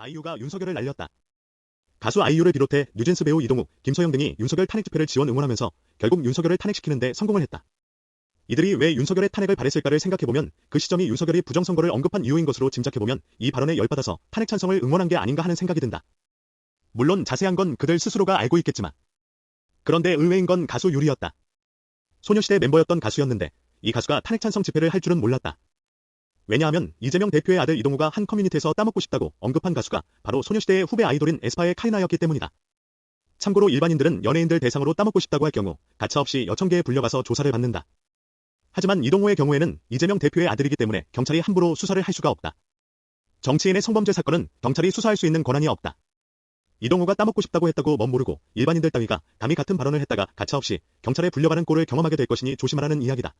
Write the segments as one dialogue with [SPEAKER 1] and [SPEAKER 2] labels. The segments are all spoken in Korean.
[SPEAKER 1] 아이유가 윤석열을 날렸다. 가수 아이유를 비롯해 뉴진스 배우 이동욱, 김소영 등이 윤석열 탄핵 집회를 지원 응원하면서 결국 윤석열을 탄핵시키는데 성공을 했다. 이들이 왜 윤석열의 탄핵을 바랬을까를 생각해보면 그 시점이 윤석열이 부정선거를 언급한 이유인 것으로 짐작해보면 이 발언에 열받아서 탄핵 찬성을 응원한 게 아닌가 하는 생각이 든다. 물론 자세한 건 그들 스스로가 알고 있겠지만. 그런데 의외인 건 가수 유리였다. 소녀시대 멤버였던 가수였는데 이 가수가 탄핵 찬성 집회를 할 줄은 몰랐다. 왜냐하면 이재명 대표의 아들 이동우가 한 커뮤니티에서 따먹고 싶다고 언급한 가수가 바로 소녀시대의 후배 아이돌인 에스파의 카이나였기 때문이다. 참고로 일반인들은 연예인들 대상으로 따먹고 싶다고 할 경우 가차없이 여천계에 불려가서 조사를 받는다. 하지만 이동우의 경우에는 이재명 대표의 아들이기 때문에 경찰이 함부로 수사를 할 수가 없다. 정치인의 성범죄 사건은 경찰이 수사할 수 있는 권한이 없다. 이동우가 따먹고 싶다고 했다고 멋 모르고 일반인들 따위가 감히 같은 발언을 했다가 가차없이 경찰에 불려가는 꼴을 경험하게 될 것이니 조심하라는 이야기다.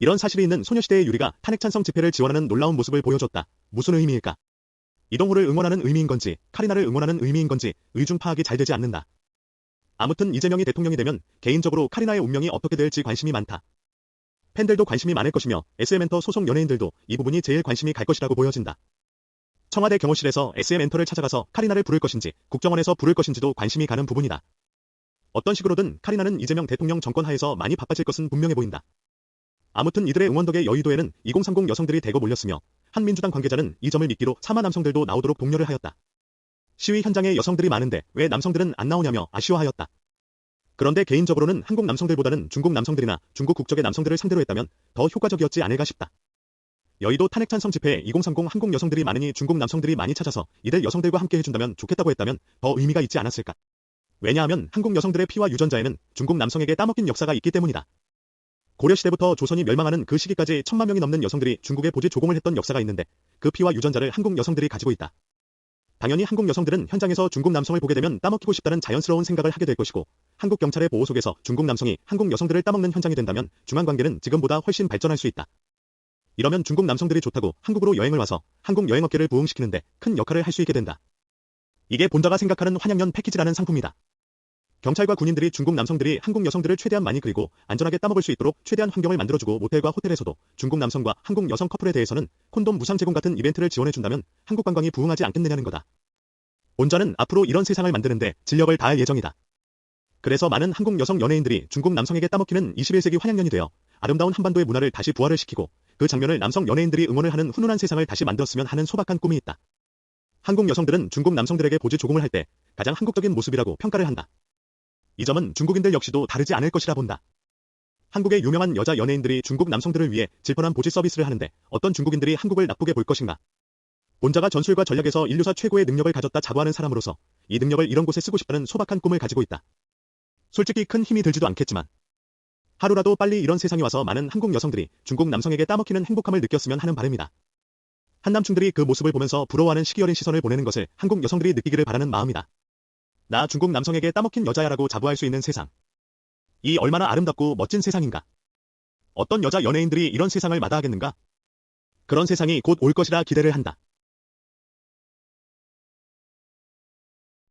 [SPEAKER 1] 이런 사실이 있는 소녀시대의 유리가 탄핵 찬성 집회를 지원하는 놀라운 모습을 보여줬다. 무슨 의미일까? 이동우를 응원하는 의미인 건지, 카리나를 응원하는 의미인 건지 의중 파악이 잘 되지 않는다. 아무튼 이재명이 대통령이 되면 개인적으로 카리나의 운명이 어떻게 될지 관심이 많다. 팬들도 관심이 많을 것이며 SM엔터 소속 연예인들도 이 부분이 제일 관심이 갈 것이라고 보여진다. 청와대 경호실에서 SM엔터를 찾아가서 카리나를 부를 것인지 국정원에서 부를 것인지도 관심이 가는 부분이다. 어떤 식으로든 카리나는 이재명 대통령 정권 하에서 많이 바빠질 것은 분명해 보인다. 아무튼 이들의 응원 덕에 여의도에는 2030 여성들이 대거 몰렸으며 한민주당 관계자는 이 점을 믿기로 사마 남성들도 나오도록 독려를 하였다. 시위 현장에 여성들이 많은데 왜 남성들은 안 나오냐며 아쉬워하였다. 그런데 개인적으로는 한국 남성들보다는 중국 남성들이나 중국 국적의 남성들을 상대로 했다면 더 효과적이었지 않을까 싶다. 여의도 탄핵 찬성 집회에 2030 한국 여성들이 많으니 중국 남성들이 많이 찾아서 이들 여성들과 함께 해준다면 좋겠다고 했다면 더 의미가 있지 않았을까. 왜냐하면 한국 여성들의 피와 유전자에는 중국 남성에게 따먹힌 역사가 있기 때문이다. 고려시대부터 조선이 멸망하는 그 시기까지 천만 명이 넘는 여성들이 중국에 보지 조공을 했던 역사가 있는데 그 피와 유전자를 한국 여성들이 가지고 있다. 당연히 한국 여성들은 현장에서 중국 남성을 보게 되면 따먹히고 싶다는 자연스러운 생각을 하게 될 것이고 한국 경찰의 보호 속에서 중국 남성이 한국 여성들을 따먹는 현장이 된다면 중앙관계는 지금보다 훨씬 발전할 수 있다. 이러면 중국 남성들이 좋다고 한국으로 여행을 와서 한국 여행업계를 부흥시키는데 큰 역할을 할 수 있게 된다. 이게 본자가 생각하는 환영연 패키지라는 상품이다. 경찰과 군인들이 중국 남성들이 한국 여성들을 최대한 많이 그리고 안전하게 따먹을 수 있도록 최대한 환경을 만들어주고 모텔과 호텔에서도 중국 남성과 한국 여성 커플에 대해서는 콘돔 무상 제공 같은 이벤트를 지원해준다면 한국 관광이 부흥하지 않겠느냐는 거다. 본자는 앞으로 이런 세상을 만드는데 진력을 다할 예정이다. 그래서 많은 한국 여성 연예인들이 중국 남성에게 따먹히는 21세기 환양년이 되어 아름다운 한반도의 문화를 다시 부활을 시키고 그 장면을 남성 연예인들이 응원을 하는 훈훈한 세상을 다시 만들었으면 하는 소박한 꿈이 있다. 한국 여성들은 중국 남성들에게 보지 조공을 할 때 가장 한국적인 모습이라고 평가를 한다. 이 점은 중국인들 역시도 다르지 않을 것이라 본다. 한국의 유명한 여자 연예인들이 중국 남성들을 위해 질펀한 보지 서비스를 하는데 어떤 중국인들이 한국을 나쁘게 볼 것인가? 본자가 전술과 전략에서 인류사 최고의 능력을 가졌다 자부하는 사람으로서 이 능력을 이런 곳에 쓰고 싶다는 소박한 꿈을 가지고 있다. 솔직히 큰 힘이 들지도 않겠지만 하루라도 빨리 이런 세상이 와서 많은 한국 여성들이 중국 남성에게 따먹히는 행복함을 느꼈으면 하는 바람이다. 한남충들이 그 모습을 보면서 부러워하는 시기 어린 시선을 보내는 것을 한국 여성들이 느끼기를 바라는 마음이다. 나 중국 남성에게 따먹힌 여자야라고 자부할 수 있는 세상. 이 얼마나 아름답고 멋진 세상인가. 어떤 여자 연예인들이 이런 세상을 마다하겠는가? 그런 세상이 곧 올 것이라 기대를 한다.